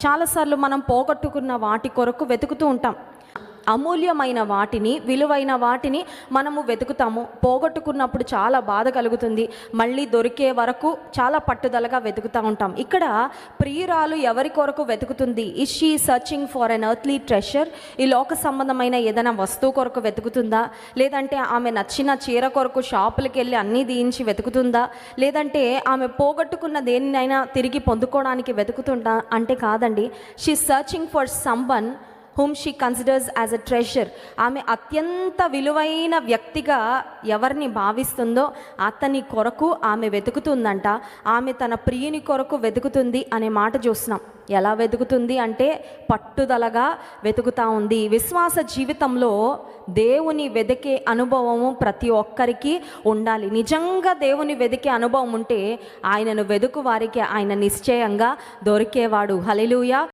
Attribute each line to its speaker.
Speaker 1: చాలాసార్లు మనం పోగొట్టుకున్న వాటి కొరకు వెతుకుతూ ఉంటాం. అమూల్యమైన వాటిని విలువైన వాటిని మనము వెతుకుతాము. పోగొట్టుకున్నప్పుడు చాలా బాధ కలుగుతుంది. మళ్ళీ దొరికే వరకు చాలా పట్టుదలగా వెతుకుతూ ఉంటాం. ఇక్కడ ప్రియురాలు ఎవరి కొరకు వెతుకుతుంది? Is she searching for an earthly treasure ఈ లోక సంబంధమైన ఏదైనా వస్తువు కొరకు వెతుకుతుందా? లేదంటే ఆమె నచ్చిన చీర కొరకు షాపులకు వెళ్ళి అన్నీ దీయించి వెతుకుతుందా? లేదంటే ఆమె పోగొట్టుకున్న దేనినైనా తిరిగి పొందుకోవడానికి వెతుకుతుందా? అంటే కాదండి. She searching for someone whom she considers as a treasure ఆమె అత్యంత విలువైన వ్యక్తిగా ఎవరిని భావిస్తుందో అతని కొరకు ఆమె వెతుకుతుందంట. ఆమె తన ప్రియుని కొరకు వెతుకుతుంది అనే మాట చూస్తున్నాం. ఎలా వెతుకుతుంది అంటే పట్టుదలగా వెతుకుతా ఉంది. విశ్వాస జీవితంలో దేవుని వెతికే అనుభవము ప్రతి ఒక్కరికి ఉండాలి. నిజంగా దేవుని వెతికే అనుభవం ఉంటే ఆయనను వెతుకు వారికి ఆయన నిశ్చయంగా దొరికేవాడు. హలెలూయా